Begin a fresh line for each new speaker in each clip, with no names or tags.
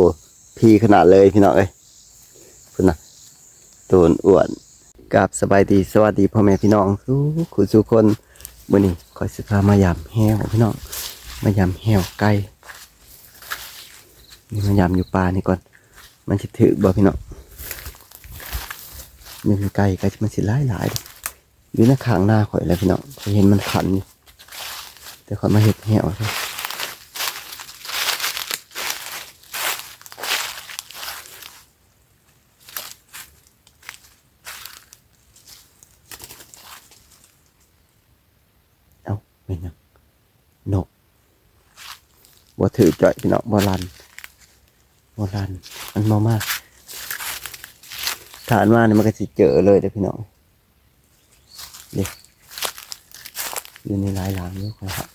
อ้พีขนาดเลยพี่น้องเอ้ยพุ่นนะตัวอ้วนกับสบายดีสวัสดีพ่อแม่พี่น้องทุกคุณทุกคนมื้อนี้คอยสิพามายามแฮวพี่น้องมายามแฮวไก่นี่มายามอยู่ป่านี่ก่อน มันสิถือบ่พี่น้องนี่มันไก่ไก่มันสิหลายหลายอยู่ในข้างหน้าข่อยแล้วพี่น้องข่อยเห็นมันขันอยู่แต่ข่อยมาเฮ็ดแฮวครับ เป็นยังนกบ่ถือจ่อยพี่น้องบ่ลันบ่ลันมันมามากฐานว่านี่มันก็สิเจอเลยเด้อพี่น้องเด็กอยู่ในหลายหลังอยู่ครับ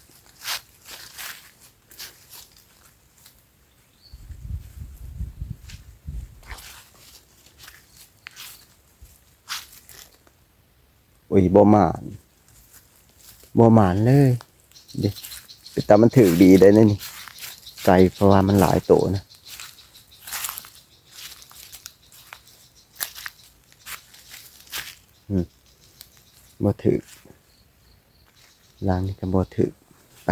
อุ้ยบ่มาน บ่หมานเลยเด็กแต่มันถือดีได้นี่ไก่เพราะว่ามันหลายโตนะอืมบ่ถือล้างนี่ก็บ่ถือไป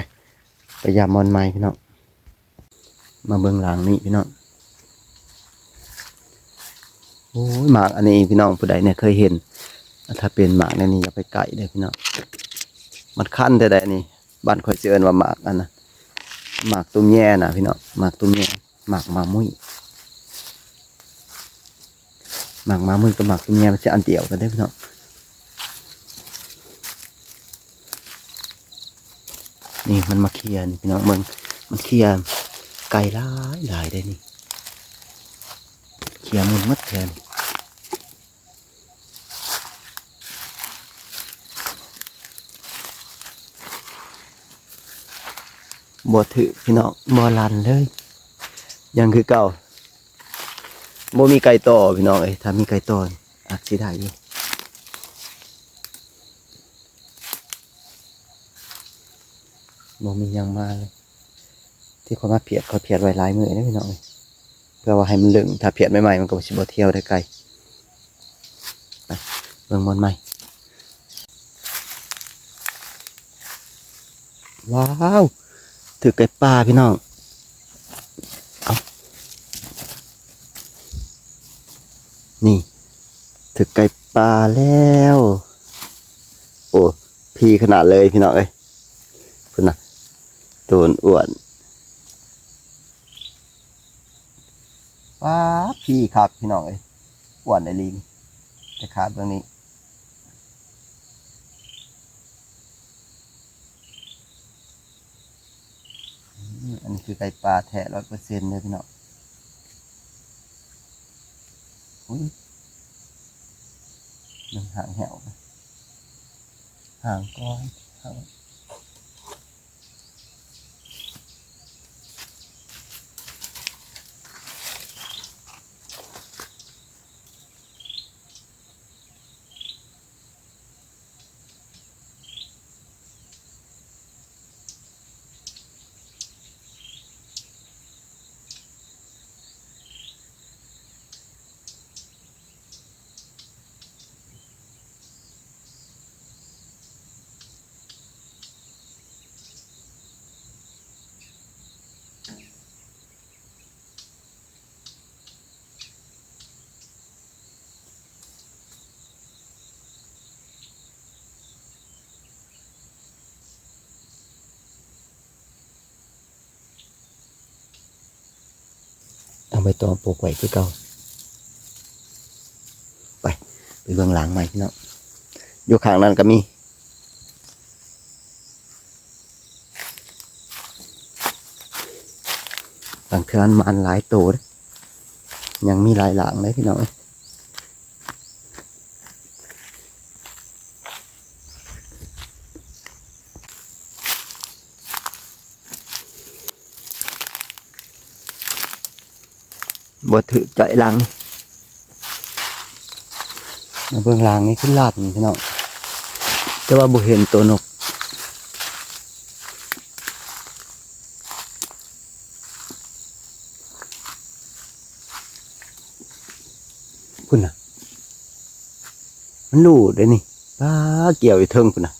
ไปยามอนไม้พี่น้องมาเบิ่งหลังนี่พี่น้องโอ้ยหมากอันนี้พี่น้องผู้ใดเนี่ยเคยเห็น ถ้าเป็นหมากในนี้อย่าไปไก่เลยพี่น้อง มันคั้นแต่ใดนี่บ้านข่อยสิเอิ้นว่าหมากอันนะหมากตุ้มแย่นะพี่น้องหมากตุ้มแย่หมากมามุ้ยหมากมามุ้ยกับหมากตุ้มแย่มันจะอันเดียวกันได้พี่น้องนี่มันมาเคลียนพี่น้องมันมันเคลียร์ไก่หลายหลายได้นี่เคลียร์มันมัดแทน บ่ถือพี่น้องบ่ลันเลย ยังคือเก่าบ่มีไก่ต่อพี่น้องเอ้ยถ้ามีไก่ต่ออาจสิได้อยู่บ่มียังมาเลย ที่เขามาเพียดเขาเพียดไว้หลายมือนะพี่น้องเอ้เพื่อว่าให้มันเหลึงถ้าเพียดใหม่ๆมันก็สิบ่เที่ยวได้ไกลไปเบิ่งมอนใหม่ว้าว ถือไก่ปลาพี่น้องเอานี่ถือไก่ปลาแล้ว โอ้พี่ขนาดเลยพี่น้องเอ้ยพุ่นนะตัวอ้วนว้าพี่ครับพี่น้องเอ้ยอ้วนไอลิงแต่ขาดตรงนี้ อันนี้คือไก่ปลาแท้ร้อยเปอร์เซ็นต์เลยพี่น้องอุ้ยหนึ่งหางแหวนะหางก้อนหาง เอาไปตองปลูกไว้คือเก่าไป ไปเบื้องหลังใหม่พี่น้องอยู่ข้างนั้นก็มีบางเทือนมันหลายตัวด้อยังมีหลายหลังเลยพี่น้อง บ่ถือใจหลังมาเบื้องหลังนี่ขึ้นลาดนี่พี่น้องแต่ว่าบ่เห็นตัวนกอคุณน่ะ มันรูดเลยนี่ป้าเกี่ยวอยู่เทิงคุณน่ะ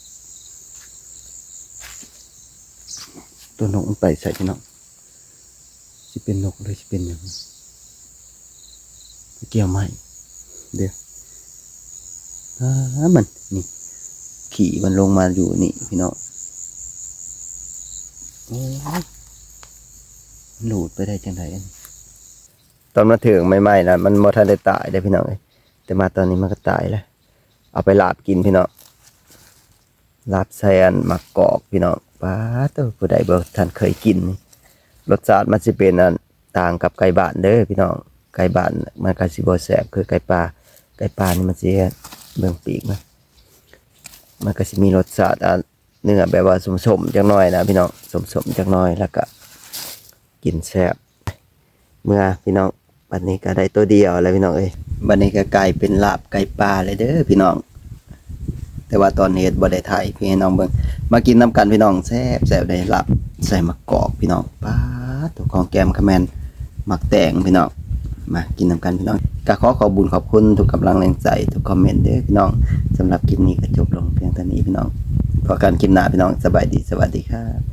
ตัวนกมันไปใส่พี่น้องสิเป็นนกเลยสิเป็นหยัง เกี่ยวไหมเดี๋ยวอ่ามัน นี่ ขี่มันลงมาอยู่นี่ พี่น้องโอ้ยมันหลุดไปได้จังไดอันตอนมาถึงใหม่ๆนะมันมทันได้ตายได้พี่น้องแต่มาตอนนี้มันก็ตายแล้ว เอาไปลาบกินพี่น้องลาบแซนมักกอกพี่น้องป้าตัวผู้ใดบ่ท่านเคยกินรสชาติมันสิเป็นอันต่างกับไก่บ้านเด้อพี่น้อง ไก่บ้านมันก็สิบ่แซ่บคือไก่ป่าไก่ป่านี่มันสิเบิ่งปีกมันมันก็สิมีรสชาติเนื้อแบบว่าสมๆจังน้อยนะพี่น้องสมๆจังน้อยแล้วก็กินแซ่บเมื่อพี่น้องบัดนี้ก็ได้ตัวเดียวแล้วพี่น้องเอ้ยบัดนี้ก็กลายเป็นลาบไก่ปลาเลยเด้อพี่น้อง แต่ว่าตอนนี้บ่ได้ถ่ายพี่น้องเบิ่งมากินน้ำกันพี่น้องแซ่บแซ่บได้ลาบใส่มะกอกพี่น้องป้าตัวของแกมคะแมนมักแตงพี่น้อง มากินน้ำกันพี่น้องก็ขอขอบบุญขอบคุณทุกกำลังแรงใจทุกคอมเมนต์เด้อพี่น้องสำหรับคลิปนี้ก็จบลงเพียงเท่านี้พี่น้องพอการกินหนาพี่น้องสบายดีสวัสดีครับ